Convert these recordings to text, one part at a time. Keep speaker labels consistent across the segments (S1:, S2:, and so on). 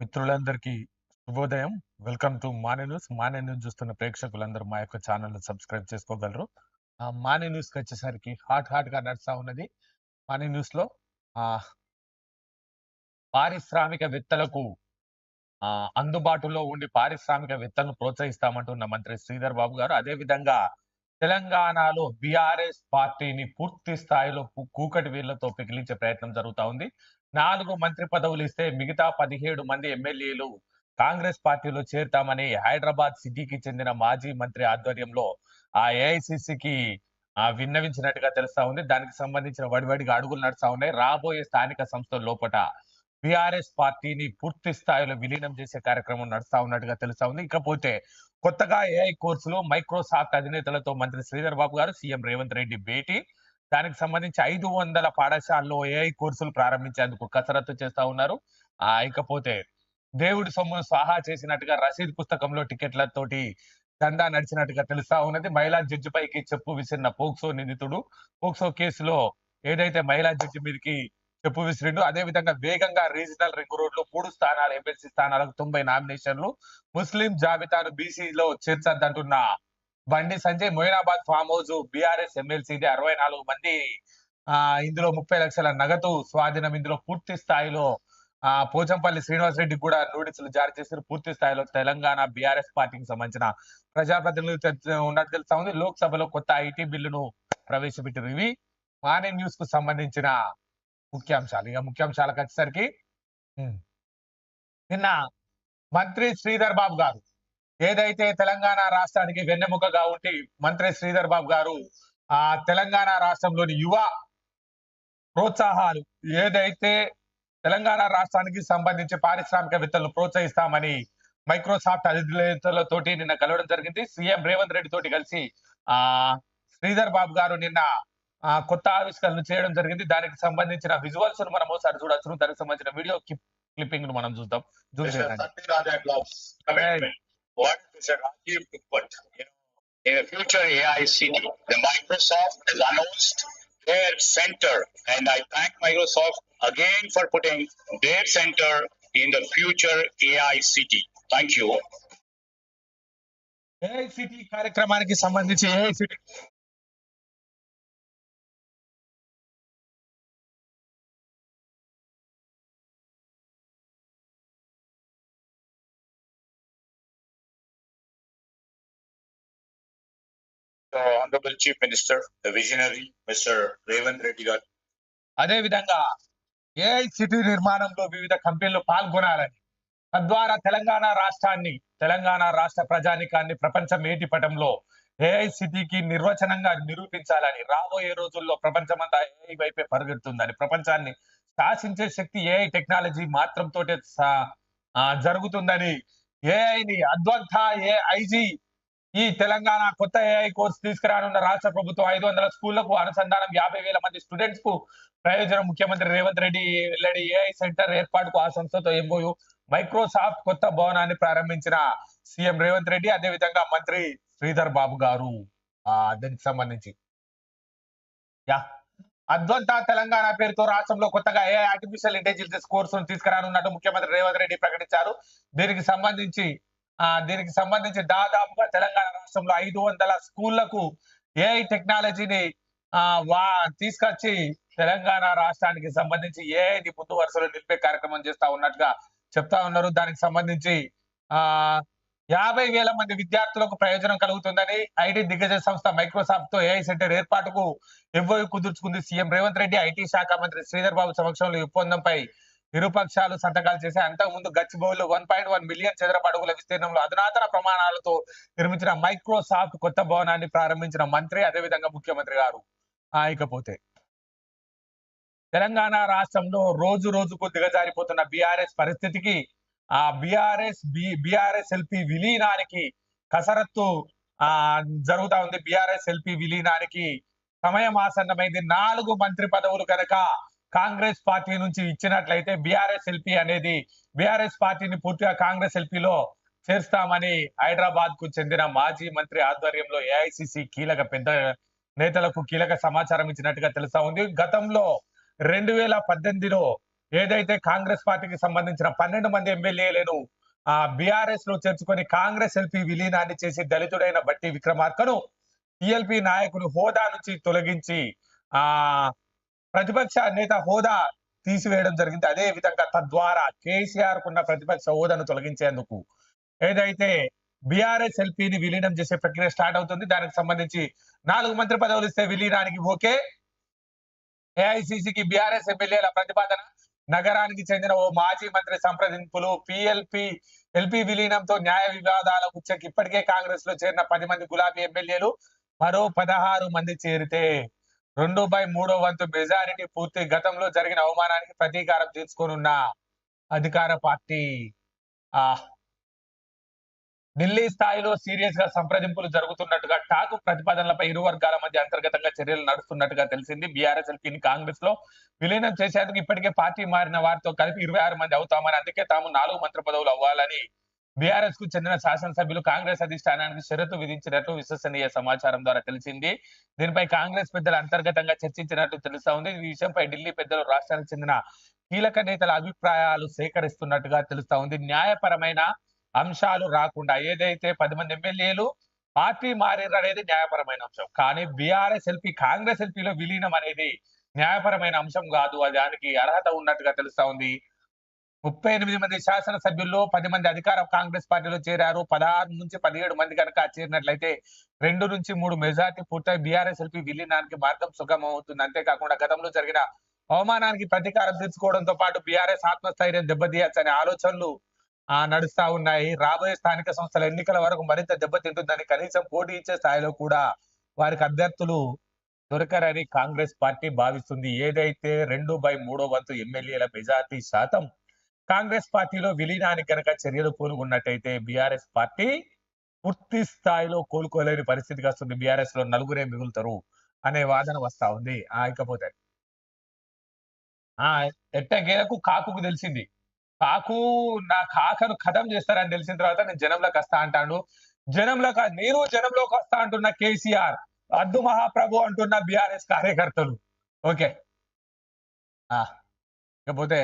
S1: మిత్రులందరికీ శుభోదయం. Welcome to Mane news. Mane news చూస్తున్న ప్రేక్షకులందరూ మా యొక్క ఛానల్ సబ్స్క్రైబ్ చేసుకోగలరు. ఆ మానే న్యూస్కి వచ్చేసరికి హాట్ హాట్గా నడుస్తా ఉన్నది మానే న్యూస్లో ఆ పారిశ్రామికవేత్తలకు ఆ అందుబాటులో ఉండి పారిశ్రామికవేత్తలను ప్రోత్సహిస్తామంటున్న మంత్రి శ్రీధర్ బాబు గారు. అదే విధంగా తెలంగాణలో బీఆర్ఎస్ పార్టీని పూర్తి స్థాయిలో కూకటి వీళ్ళతో పికిలించే ప్రయత్నం జరుగుతా ఉంది. నాలుగు మంత్రి పదవులు ఇస్తే మిగతా పదిహేడు మంది ఎమ్మెల్యేలు కాంగ్రెస్ పార్టీలో చేరుతామని హైదరాబాద్ సిటీకి చెందిన మాజీ మంత్రి ఆధ్వర్యంలో ఆ ఏఐసిసికి విన్నవించినట్టుగా తెలుస్తా ఉంది. దానికి సంబంధించిన వడివడిగా అడుగులు నడుస్తా ఉన్నాయి. రాబోయే స్థానిక సంస్థల లోపట బీఆర్ఎస్ పార్టీని పూర్తి స్థాయిలో విలీనం చేసే కార్యక్రమం నడుస్తా ఉన్నట్టుగా తెలుస్తా ఉంది ఇకపోతే కొత్తగా ఏఐ కోర్సులో మైక్రోసాఫ్ట్ అధినేతలతో మంత్రి శ్రీధర్ బాబు గారు సీఎం రేవంత్ రెడ్డి భేటీ. దానికి సంబంధించి ఐదు వందల పాఠశాలలో ఏఐ కోర్సులు ప్రారంభించేందుకు కసరత్తు చేస్తా ఉన్నారు. ఆ ఇకపోతే దేవుడి సొమ్మును స్వాహా చేసినట్టుగా రసీద్ పుస్తకంలో టికెట్లతోటి దందా నడిచినట్టుగా తెలుస్తా ఉన్నది. మహిళా జడ్జి పైకి చెప్పు విసిరిన పోక్సో నిందితుడు. పోక్సో కేసులో ఏదైతే మహిళా జడ్జి మీదకి విసిరిండు. అదే విధంగా వేగంగా రీజనల్ రింగ్ రోడ్లో మూడు స్థానాలు ఎమ్మెల్సీ స్థానాలకు తొంభై నామినేషన్లు ముస్లిం జాబితాను బీసీలో చేర్చద్దంటున్న. Bandi Sanjay Moinabad farm house BRS ఎమ్మెల్సీది అరవై నాలుగు మంది ఆ ఇందులో ముప్పై లక్షల నగదు స్వాధీనం ఇందులో పూర్తి స్థాయిలో ఆ పోచంపల్లి శ్రీనివాస్ రెడ్డి కూడా నోటీసులు జారీ చేసిన పూర్తి స్థాయిలో తెలంగాణ బీఆర్ఎస్ పార్టీకి సంబంధించిన ప్రజాప్రతినిధులు ఉన్నట్టు తెలుస్తా ఉంది. లోక్సభలో కొత్త ఐటీ బిల్లును ప్రవేశపెట్టారు ఇవి. మానే న్యూస్కు సంబంధించిన ముఖ్యాంశాలు. ఇక ముఖ్యాంశాలకు వచ్చేసరికి నిన్న మంత్రి శ్రీధర్ బాబు గారు ఏదైతే తెలంగాణ రాష్ట్రానికి వెన్నెముకగా ఉండి మంత్రి శ్రీధర్ బాబు గారు ఆ తెలంగాణ రాష్ట్రంలోని యువ ప్రోత్సాహాలు ఏదైతే తెలంగాణ రాష్ట్రానికి సంబంధించి పారిశ్రామికవేత్తలను ప్రోత్సహిస్తామని మైక్రోసాఫ్ట్ అధినేతలతోటి నిన్న కలవడం జరిగింది. సీఎం రేవంత్ రెడ్డి తోటి కలిసి ఆ శ్రీధర్ బాబు గారు నిన్న కొత్త ఆవిష్కరణలు చేయడం జరిగింది దానికి సంబంధించిన విజువల్స్ మనం ఒకసారి చూడొచ్చు దానికి సంబంధించిన వీడియో క్లిప్పింగ్ ను మనం చూద్దాం జూమ్
S2: Mr.
S1: చేయండి
S2: Satyaraja Gloves commitment. What Mr. Rajiv to put, you know, in the future AI city, the Microsoft has announced their center, and I thank Microsoft again for putting their center in the future AI city. Thank you.
S1: AICT కార్యక్రమానికి సంబంధించి AICTE
S2: So, chief minister Minister, the visionary, Mr. Revant Reddy
S1: అదే విధంగా AI city నిర్మాణంలో వివిధ కంపెనీలు పాల్గొనాలని తద్వారా తెలంగాణ రాష్ట్రాన్ని తెలంగాణ రాష్ట్ర ప్రజానికాన్ని ప్రపంచం ఏటిపటంలో ఏఐ సిటీకి నిర్వచనంగా నిరూపించాలని రాబోయే రోజుల్లో ప్రపంచమంతా ఏఐ వైపే పరిగెడుతుందని ప్రపంచాన్ని శాసించే శక్తి ఏఐ టెక్నాలజీ మాత్రంతో జరుగుతుందని ఏఐని అద్వంత ఏఐజీ ఈ తెలంగాణ కొత్త ఏఐ కోర్సు తీసుకురానున్న రాష్ట్ర ప్రభుత్వం ఐదు వందల స్కూళ్ళకు అనుసంధానం యాభై వేల మంది స్టూడెంట్స్కు ప్రయోజనం. ముఖ్యమంత్రి రేవంత్ రెడ్డి వెల్లడి ఏఐ సెంటర్ ఏర్పాటుకు ఆ సంస్థతో ఎంఓయు మైక్రోసాఫ్ట్ కొత్త భవనాన్ని ప్రారంభించిన సీఎం రేవంత్ రెడ్డి అదే విధంగా మంత్రి శ్రీధర్ బాబు గారు. దానికి సంబంధించి. యా. అద్వంత తెలంగాణ పేరుతో రాష్ట్రంలో కొత్తగా ఏ ఆర్టిఫిషియల్ ఇంటెలిజెన్స్ కోర్సును తీసుకురానున్నట్టు ముఖ్యమంత్రి రేవంత్ రెడ్డి ప్రకటించారు. దీనికి సంబంధించి దీనికి సంబంధించి దాదాపుగా తెలంగాణ రాష్ట్రంలో ఐదు వందల స్కూళ్ళకు ఏఐ టెక్నాలజీని వా తీసుకొచ్చి తెలంగాణ రాష్ట్రానికి సంబంధించి ఏఐని ముందు వరుసలో నిలిపే కార్యక్రమం చేస్తా ఉన్నట్టుగా చెప్తా ఉన్నారు. దానికి సంబంధించి ఆ యాభై వేల మంది విద్యార్థులకు ప్రయోజనం కలుగుతుందని ఐటీ దిగ్గజ సంస్థ మైక్రోసాఫ్ట్తో ఏఐ సెంటర్ ఏర్పాటుకు ఎవ్వరు కుదుర్చుకుంది సీఎం రేవంత్ రెడ్డి. ఐటీ శాఖ మంత్రి శ్రీధర్ బాబు సమక్షంలో ఒప్పందంపై ఇరుపక్షాలు సంతకాలు చేశాయి. అంతకుముందు గచ్చిబౌలిలో వన్ పాయింట్ వన్ మిలియన్ చదరపు అడుగుల విస్తీర్ణంలో అధునాతన ప్రమాణాలతో నిర్మించిన మైక్రోసాఫ్ట్ కొత్త భవనాన్ని ప్రారంభించిన మంత్రి అదేవిధంగా ముఖ్యమంత్రి గారు ఇకపోతే తెలంగాణ రాష్ట్రంలో రోజు రోజుకు దిగజారిపోతున్న బీఆర్ఎస్ పరిస్థితికి ఆ బీఆర్ఎస్ బీఆర్ఎస్ ఎల్పి విలీనానికి కసరత్తు ఆ జరుగుతా ఉంది. బీఆర్ఎస్ ఎల్పి విలీనానికి సమయం ఆసన్నమైంది. నాలుగు మంత్రి పదవులు కనుక కాంగ్రెస్ పార్టీ నుంచి ఇచ్చినట్లయితే బీఆర్ఎస్ ఎల్పీ అనేది బీఆర్ఎస్ పార్టీని పూర్తిగా కాంగ్రెస్ ఎల్పీలో చేర్స్తామని హైదరాబాద్కు చెందిన మాజీ మంత్రి ఆధ్వర్యంలో ఏఐసిసి కీలక పెద్ద నేతలకు కీలక సమాచారం ఇచ్చినట్టుగా తెలుస్తా ఉంది. గతంలో రెండు వేల పద్దెనిమిదిలో ఏదైతే కాంగ్రెస్ పార్టీకి సంబంధించిన పన్నెండు మంది ఎమ్మెల్యేలను ఆ బీఆర్ఎస్లో చేర్చుకొని కాంగ్రెస్ ఎల్పీ విలీనాన్ని చేసి దళితుడైన బట్టి విక్రమార్కను టిఎల్పి నాయకులు హోదా నుంచి తొలగించి ఆ ప్రతిపక్ష నేత హోదా తీసివేయడం జరిగింది. అదే విధంగా తద్వారా కేసీఆర్ కున్న ప్రతిపక్ష హోదాను తొలగించేందుకు ఏదైతే బీఆర్ఎస్ ఎల్పీని విలీనం చేసే ప్రక్రియ స్టార్ట్ అవుతుంది. దానికి సంబంధించి నాలుగు మంత్రి పదవులు ఇస్తే విలీనానికి ఓకే. ఏఐసిసికి బీఆర్ఎస్ ఎమ్మెల్యేల ప్రతిపాదన. నగరానికి చెందిన ఓ మాజీ మంత్రి సంప్రదింపులు పిఎల్పి ఎల్పి విలీనంతో న్యాయ వివాదాల ఉచ్చకి ఇప్పటికే కాంగ్రెస్లో చేరిన పది మంది గులాబీ ఎమ్మెల్యేలు మరో పదహారు మంది చేరితే రెండు బై మూడో వంతు మెజారిటీ పూర్తి గతంలో జరిగిన అవమానానికి ప్రతీకారం తీర్చుకోనున్న అధికార పార్టీ. ఆ ఢిల్లీ స్థాయిలో సీరియస్గా సంప్రదింపులు జరుగుతున్నట్టుగా టాకు ప్రతిపాదనలపై ఇరు వర్గాల మధ్య అంతర్గతంగా చర్యలు నడుస్తున్నట్టుగా తెలిసింది బీఆర్ఎస్ ఎల్పీని కాంగ్రెస్లో విలీనం చేసేందుకు ఇప్పటికే పార్టీ మారిన వారితో కలిపి ఇరవై ఆరు మంది అవుతామని అందుకే తాము నాలుగు మంత్రి పదవులు అవ్వాలని బీఆర్ఎస్కు చెందిన శాసనసభ్యులు కాంగ్రెస్ అధిష్టానానికి షరతు విధించినట్లు విశ్వసనీయ సమాచారం ద్వారా తెలిసింది. దీనిపై కాంగ్రెస్ పెద్దలు అంతర్గతంగా చర్చించినట్లు తెలుస్తా ఉంది. ఈ విషయంపై ఢిల్లీ పెద్దలు రాష్ట్రానికి చెందిన కీలక నేతల అభిప్రాయాలు సేకరిస్తున్నట్టుగా తెలుస్తా ఉంది. న్యాయపరమైన అంశాలు రాకుండా ఏదైతే పది మంది ఎమ్మెల్యేలు పార్టీ మారేరు అనేది న్యాయపరమైన అంశం. కానీ బీఆర్ఎస్ ఎల్పీ కాంగ్రెస్ ఎల్పీలో విలీనం అనేది న్యాయపరమైన అంశం కాదు. దానికి అర్హత ఉన్నట్టుగా తెలుస్తా ఉంది. ముప్పై ఎనిమిది మంది శాసనసభ్యుల్లో పది మంది అధికార కాంగ్రెస్ పార్టీలో చేరారు. పదహారు నుంచి పదిహేడు మంది కనుక చేరినట్లయితే రెండు నుంచి మూడు మెజార్టీ పూర్తయి బీఆర్ఎస్ ఎల్పీ విలీనానికి మార్గం సుగమం అవుతుంది అంతేకాకుండా గతంలో జరిగిన అవమానానికి ప్రతీకారం తీర్చుకోవడంతో పాటు బీఆర్ఎస్ ఆత్మస్థైర్యం దెబ్బతీయచ్చనే ఆలోచనలు ఆ నడుస్తా ఉన్నాయి. రాబోయే స్థానిక సంస్థల ఎన్నికల వరకు మరింత దెబ్బతింటుందని కనీసం పోటీ ఇచ్చే స్థాయిలో కూడా వారికి అభ్యర్థులు దొరకరని కాంగ్రెస్ పార్టీ భావిస్తుంది. ఏదైతే రెండు బై మూడో వంతు ఎమ్మెల్యేల మెజార్టీ శాతం కాంగ్రెస్ పార్టీలో విలీనానికి కనుక చర్యలు పూనుకున్నట్టయితే బీఆర్ఎస్ పార్టీ పూర్తి స్థాయిలో కోలుకోలేని పరిస్థితికి వస్తుంది. బీఆర్ఎస్లో నలుగురే మిగులుతారు అనే వాదన వస్తా ఉంది. ఆ ఇకపోతే. ఆ ఎట్టగేలకు కాకుకు తెలిసింది. కాకు నా కాకను ఖతం చేస్తారని తెలిసిన తర్వాత నేను జనంలోకి వస్తా అంటాడు. జనంలోకి నేను జనంలోకి వస్తా అంటున్న కేసీఆర్ అద్దు మహాప్రభు అంటున్న బీఆర్ఎస్ కార్యకర్తలు. ఓకే. ఆ ఇకపోతే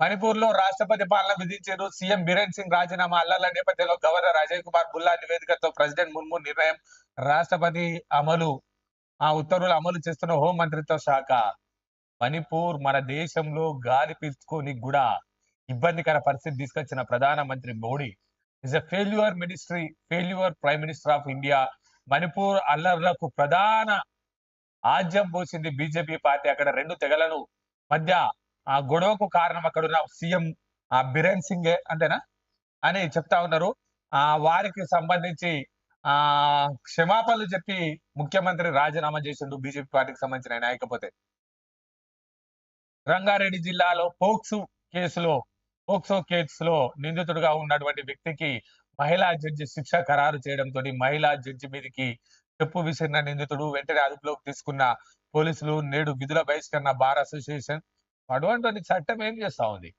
S1: మణిపూర్లో రాష్ట్రపతి పాలన విధించారు సీఎం బిరేన్ సింగ్ రాజీనామా అల్లర్ల నేపథ్యంలో గవర్నర్ అజయ్ కుమార్ బుల్లా నివేదికతో ప్రెసిడెంట్ మున్ము నిర్ణయం రాష్ట్రపతి అమలు ఆ ఉత్తర్వులు అమలు చేస్తున్న హోం మంత్రిత్వ శాఖ. మణిపూర్ మన దేశంలో గాలి పీల్చుకొని కూడా ఇబ్బందికర పరిస్థితి తీసుకొచ్చిన ప్రధాన మంత్రి Modi. Is a failure ministry failure prime minister of India Manipur అల్లర్లకు ప్రధాన ఆజ్యం పోసింది బీజేపీ పార్టీ. అక్కడ రెండు తెగలను మధ్య ఆ గొడవకు కారణం అక్కడ ఉన్న సీఎం ఆ బిరేన్ సింగే అంతేనా? అని చెప్తా ఉన్నారు. ఆ వారికి సంబంధించి ఆ క్షమాపణలు చెప్పి ముఖ్యమంత్రి రాజీనామా చేసిండు బీజేపీ పార్టీకి సంబంధించిన నాయకపోతే. రంగారెడ్డి జిల్లాలో పోక్సో కేసులో పోక్సో కేసులో నిందితుడిగా ఉన్నటువంటి వ్యక్తికి మహిళా జడ్జి శిక్ష ఖరారు చేయడంతో మహిళా జడ్జి మీదకి చెప్పు విసిరిన నిందితుడు వెంటనే అదుపులోకి తీసుకున్న పోలీసులు నేడు విధుల బహిష్కరణ బార్ అసోసియేషన్ అటువంటి చట్టం ఏం చేస్తా ఉంది?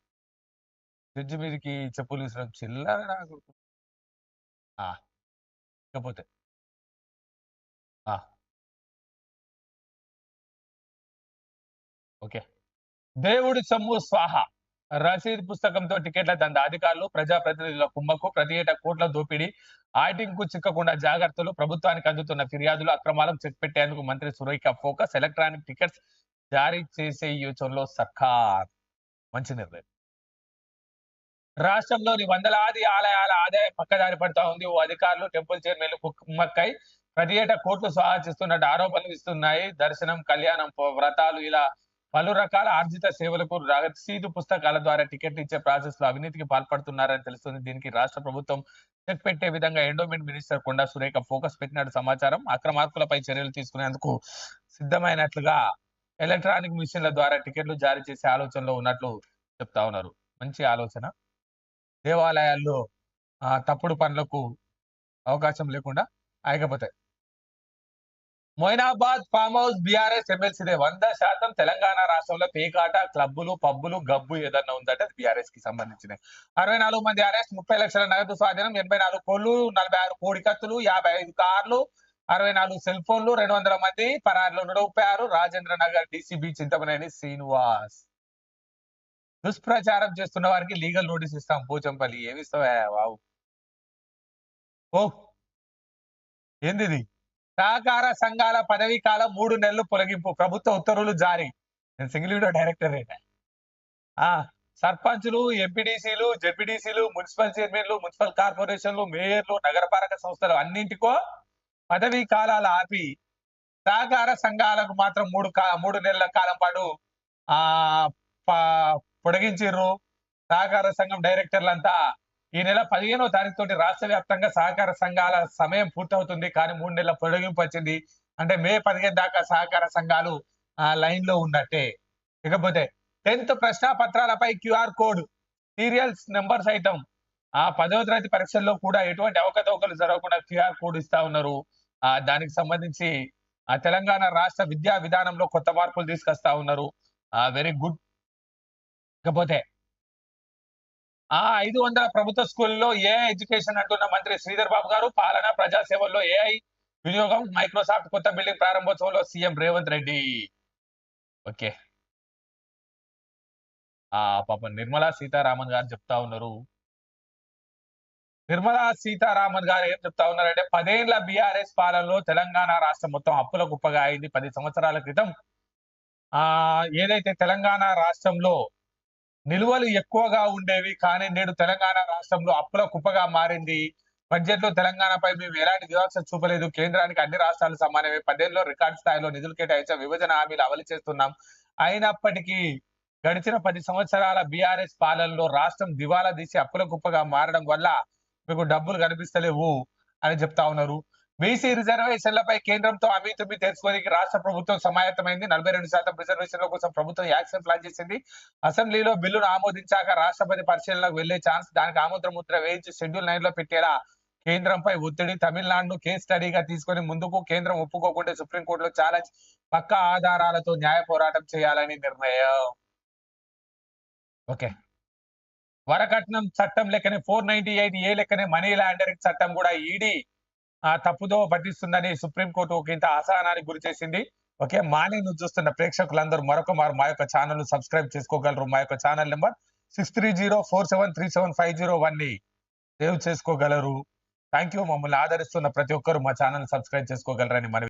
S1: జడ్జి మీదకి చెప్పులు విసరడం చిల్లర నాకు? ఆ, ఇకపోతే. ఓకే. దేవుడి సొమ్ము స్వాహ. రసీద్ పుస్తకంతో టికెట్ల దంద. అధికారులు ప్రజాప్రతినిధుల కుమ్మకు ప్రతి ఏటా కోట్ల దోపిడీ ఆడిటింగ్కు చిక్కకుండా జాగ్రత్తలు ప్రభుత్వానికి అందుతున్న ఫిర్యాదులు అక్రమాలకు చెక్ పెట్టేందుకు మంత్రి సురేఖ ఫోకస్ ఎలక్ట్రానిక్ టికెట్స్ జారీ చేసే యోచనలో సర్కార్ మంచి నిర్ణయం. రాష్ట్రంలోని వందలాది ఆలయాల ఆదాయం పక్కదారి పడతా ఉంది. ఓ అధికారులు టెంపుల్ చైర్మన్లు కుమ్మక్కై ప్రతి ఏటా కోట్లు సాధిస్తున్నట్టు ఆరోపణలు ఇస్తున్నాయి. దర్శనం కళ్యాణం వ్రతాలు ఇలా పలు రకాల ఆర్జిత సేవలకు రసీదు పుస్తకాల ద్వారా టికెట్ ఇచ్చే ప్రాసెస్లో అవినీతికి పాల్పడుతున్నారని తెలుస్తుంది. దీనికి రాష్ట్ర ప్రభుత్వం చెక్ పెట్టే విధంగా endowment minister Konda Surekha focus పెట్టినట్టు సమాచారం. అక్రమార్కులపై చర్యలు తీసుకునేందుకు సిద్ధమైనట్లుగా ఎలక్ట్రానిక్ మిషన్ల ద్వారా టికెట్లు జారీ చేసే ఆలోచనలో ఉన్నట్లు చెప్తా ఉన్నారు. మంచి ఆలోచన. దేవాలయాల్లో తప్పుడు పనులకు అవకాశం లేకుండా ఆగపోతాయి. మొయినాబాద్ ఫామ్ హౌస్ బీఆర్ఎస్ ఎమ్మెల్సీదే వంద శాతం తెలంగాణ రాష్ట్రంలో పేకాట క్లబ్బులు పబ్బులు గబ్బు ఏదన్నా ఉందంటే అది బీఆర్ఎస్కి సంబంధించినవి అరవై నాలుగు మంది అరెస్ట్ ముప్పై లక్షల నగదు స్వాధీనం ఎనభై నాలుగు కోళ్ళు నలభై ఆరు కోడి కత్తులు యాభై ఐదు కార్లు అరవై నాలుగు సెల్ ఫోన్లు రెండు వందల మంది పరారులు నూట ఆరు రాజేంద్ర నగర్ డిసిబి చింతమనేని శ్రీనివాస్. దుష్ప్రచారం చేస్తున్న వారికి లీగల్ నోటీస్ ఇస్తాం. పోచంపల్లి ఏమి ఇస్తావా ఓ. ఏందిది? సహకార సంఘాల పదవీ కాలం మూడు నెలలు పొలగింపు. ప్రభుత్వ ఉత్తర్వులు జారీ. నేను సింగిల్ వీడియో డైరెక్టర్ ఆ. సర్పంచులు ఎంపీడీసీలు జెడ్పీడీసీలు మున్సిపల్ చైర్మన్లు మున్సిపల్ కార్పొరేషన్లు మేయర్లు నగరపాలక సంస్థలు అన్నింటికో పదవీ కాలాలు ఆపి సహకార సంఘాలకు మాత్రం మూడు మూడు నెలల కాలం పాటు ఆ ప- సహకార సంఘం డైరెక్టర్లంతా ఈ నెల పదిహేనో తారీఖు తోటి రాష్ట్ర వ్యాప్తంగా సహకార సంఘాల సమయం పూర్తవుతుంది. కానీ మూడు నెలల పొడిగింపు వచ్చింది. అంటే మే పదిహేను దాకా సహకార సంఘాలు ఆ లైన్లో ఉన్నట్టే. ఇకపోతే టెన్త్ ప్రశ్న పత్రాలపై క్యూఆర్ కోడ్ సీరియల్స్ నెంబర్ సైతం ఆ పదవ తరగతి పరీక్షల్లో కూడా ఎటువంటి అవకతవకలు జరగకుండా క్యూఆర్ కోడ్ ఇస్తా ఉన్నారు. దానికి సంబంధించి ఆ తెలంగాణ రాష్ట్ర విద్యా విధానంలో కొత్త మార్పులు తీసుకొస్తా ఉన్నారు. వెరీ గుడ్ ఇకపోతే ఆ ఐదు వందల ప్రభుత్వ స్కూల్లో ఏఐ ఎడ్యుకేషన్ అంటున్న మంత్రి శ్రీధర్ బాబు గారు పాలన ప్రజాసేవల్లో ఏఐ వినియోగం మైక్రోసాఫ్ట్ కొత్త బిల్డింగ్ ప్రారంభోత్సవంలో సీఎం రేవంత్ రెడ్డి. ఓకే. ఆ పాప నిర్మలా సీతారామన్ గారు చెప్తా ఉన్నారు. నిర్మలా సీతారామన్ గారు ఏం చెప్తా ఉన్నారంటే పదేళ్ళ బీఆర్ఎస్ పాలనలో తెలంగాణ రాష్ట్రం మొత్తం అప్పుల కుప్పగా అయింది. పది సంవత్సరాల క్రితం ఆ ఏదైతే తెలంగాణ రాష్ట్రంలో నిల్వలు ఎక్కువగా ఉండేవి కానీ నేడు తెలంగాణ రాష్ట్రంలో అప్పుల కుప్పగా మారింది. బడ్జెట్లో తెలంగాణపై మేము ఎలాంటి వివక్ష చూపలేదు. కేంద్రానికి అన్ని రాష్ట్రాలు సమానమే. పదేళ్ళలో రికార్డు స్థాయిలో నిధులు కేటాయించాం విభజన హామీలు అమలు చేస్తున్నాం. అయినప్పటికీ గడిచిన పది సంవత్సరాల బీఆర్ఎస్ పాలనలో రాష్ట్రం దివాలా తీసి అప్పుల కుప్పగా మారడం వల్ల మీకు డబ్బులు కనిపిస్తలేవు అని చెప్తా ఉన్నారు. బీసీ రిజర్వేషన్లపై కేంద్రంతో అమీతుమి తెలుసుకోనికి రాష్ట్ర ప్రభుత్వం సమాయత్తమైంది. నలభై రెండు శాతం రిజర్వేషన్ల కోసం ప్రభుత్వం యాక్షన్ ప్లాన్ చేసింది. అసెంబ్లీలో బిల్లును ఆమోదించాక రాష్ట్రపతి పరిశీలనకు వెళ్ళే ఛాన్స్ దానికి ఆమోద ముద్ర వేయించి షెడ్యూల్ నైన్లో పెట్టేలా కేంద్రంపై ఒత్తిడి తమిళనాడును కేస్ స్టడీగా తీసుకొని ముందుకు కేంద్రం ఒప్పుకోకుంటే సుప్రీంకోర్టులో ఛాలెంజ్ పక్క ఆధారాలతో న్యాయ పోరాటం చేయాలని నిర్ణయం. ఓకే. వరకట్నం చట్టం లెక్కనే ఫోర్ నైన్టీ ఎయిట్ ఏ లెక్కనే మనీ లాండరింగ్ చట్టం కూడా ఈడీ ఆ తప్పుదో పట్టిస్తుందని సుప్రీంకోర్టు ఒక ఇంత అసహనానికి గురి చేసింది. ఓకే మార్నింగ్ నువ్వు చూస్తున్న ప్రేక్షకులందరూ మరొక మారు మా యొక్క ఛానల్ సబ్స్క్రైబ్ చేసుకోగలరు. మా యొక్క channel number six three zero four seven three seven five zero వన్ని సేవ్ చేసుకోగలరు. థ్యాంక్ యూ మమ్మల్ని ఆదరిస్తున్న ప్రతి ఒక్కరు మా ఛానల్ సబ్స్క్రైబ్ చేసుకోగలరని మనవి